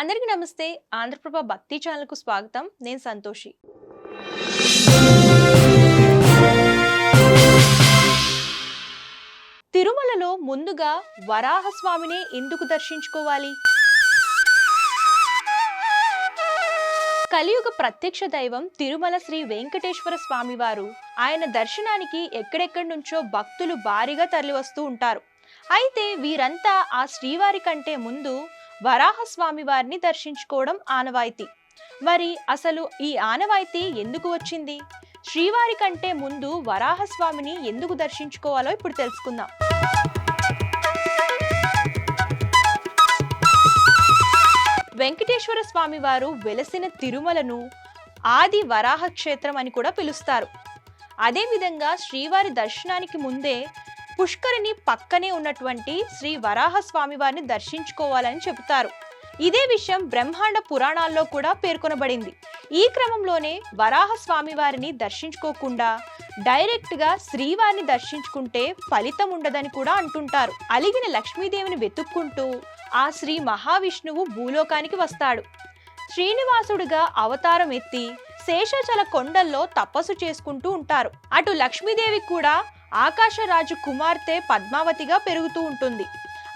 అందరికీ నమస్తే. ఆంధ్రప్రభ భక్తి ఛానల్కు స్వాగతం. నేను సంతోషి. తిరుమలలో ముందుగా వరాహస్వామినే ఎందుకు దర్శించుకోవాలి? కలియుగ ప్రత్యక్ష దైవం తిరుమల శ్రీ వెంకటేశ్వర స్వామివారు. ఆయన దర్శనానికి ఎక్కడెక్కడి నుంచో భక్తులు భారీగా తరలివస్తూ ఉంటారు. అయితే వీరంతా ఆ శ్రీవారి కంటే ముందు వరాహస్వామి వారిని దర్శించుకోవడం ఆనవాయితీ. మరి అసలు ఈ ఆనవాయితీ ఎందుకు వచ్చింది? శ్రీవారి కంటే ముందు వరాహస్వామిని ఎందుకు దర్శించుకోవాలో ఇప్పుడు తెలుసుకుందాం. వెంకటేశ్వర స్వామి వారు వెలసిన తిరుమలను ఆది వరాహ క్షేత్రం అని కూడా పిలుస్తారు. అదేవిధంగా శ్రీవారి దర్శనానికి ముందే పుష్కరిణి పక్కనే ఉన్నటువంటి శ్రీ వరాహ స్వామివారిని దర్శించుకోవాలని చెబుతారు. ఇదే విషయం బ్రహ్మాండ పురాణాల్లో కూడా పేర్కొనబడింది. ఈ క్రమంలోనే వరాహ స్వామివారిని దర్శించుకోకుండా డైరెక్ట్గా శ్రీవారిని దర్శించుకుంటే ఫలితం ఉండదని కూడా అంటుంటారు. అలిగిన లక్ష్మీదేవిని వెతుక్కుంటూ ఆ శ్రీ మహావిష్ణువు భూలోకానికి వస్తాడు. శ్రీనివాసుడిగా అవతారం ఎత్తి శేషాచల కొండల్లో తపస్సు చేసుకుంటూ ఉంటారు. అటు లక్ష్మీదేవి కూడా ఆకాశరాజు కుమార్తె పద్మావతిగా పెరుగుతూ ఉంటుంది.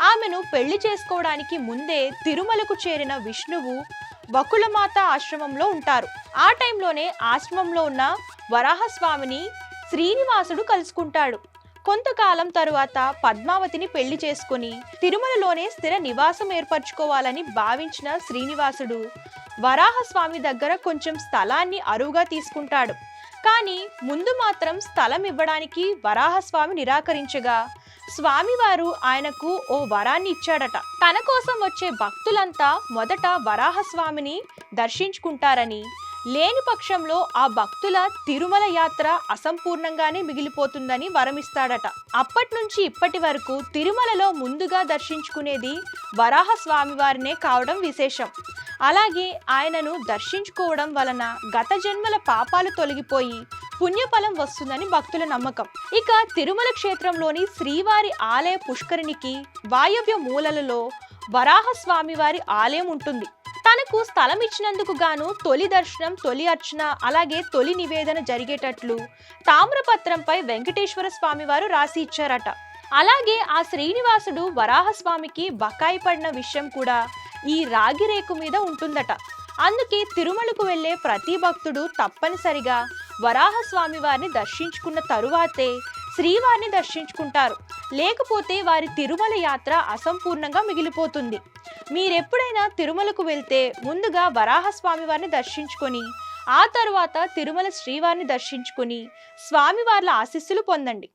ఆమెను పెళ్ళి చేసుకోవడానికి ముందే తిరుమలకు చేరిన విష్ణువు వకులమాత ఆశ్రమంలో ఉంటారు. ఆ టైంలోనే ఆశ్రమంలో ఉన్న వరాహస్వామిని శ్రీనివాసుడు కలుసుకుంటాడు. కొంతకాలం తరువాత పద్మావతిని పెళ్ళి చేసుకుని తిరుమలలోనే స్థిర నివాసం ఏర్పరచుకోవాలని భావించిన శ్రీనివాసుడు వరాహస్వామి దగ్గర కొంచెం స్థలాన్ని అరువుగా తీసుకుంటాడు. కానీ ముందు మాత్రం స్థలం ఇవ్వడానికి వరాహస్వామి నిరాకరించగా స్వామివారు ఆయనకు ఓ వరాన్ని ఇచ్చాడట. తన కోసం వచ్చే భక్తులంతా మొదట వరాహస్వామిని దర్శించుకుంటారని లేని పక్షంలో ఆ భక్తుల తిరుమల యాత్ర అసంపూర్ణంగానే మిగిలిపోతుందని వరమిస్తాడట. అప్పటి నుంచి ఇప్పటి వరకు తిరుమలలో ముందుగా దర్శించుకునేది వరాహ స్వామివారినే కావడం విశేషం. అలాగే ఆయనను దర్శించుకోవడం వలన గత జన్మల పాపాలు తొలగిపోయి పుణ్యఫలం వస్తుందని భక్తుల నమ్మకం. ఇక తిరుమల క్షేత్రంలోని శ్రీవారి ఆలయ పుష్కరిణికి వాయవ్య మూలలలో వరాహస్వామి వారి ఆలయం ఉంటుంది. తనకు స్థలం ఇచ్చినందుకు గాను తొలి దర్శనం తొలి అర్చన అలాగే తొలి నివేదన జరిగేటట్లు తామ్రపత్రంపై వెంకటేశ్వర స్వామి వారు రాసి ఇచ్చారట. అలాగే ఆ శ్రీనివాసుడు వరాహస్వామికి బకాయి పడిన విషయం కూడా ఈ రాగి రేకు మీద ఉంటుందట. అందుకే తిరుమలకు వెళ్ళే ప్రతి భక్తుడు తప్పనిసరిగా వరాహస్వామి వారిని దర్శించుకున్న తరువాతే శ్రీవారిని దర్శించుకుంటారు. లేకపోతే వారి తిరుమల యాత్ర అసంపూర్ణంగా మిగిలిపోతుంది. మీరెప్పుడైనా తిరుమలకు వెళ్తే ముందుగా వరాహస్వామి వారిని దర్శించుకొని ఆ తరువాత తిరుమల శ్రీవారిని దర్శించుకొని స్వామివార్ల ఆశీస్సులు పొందండి.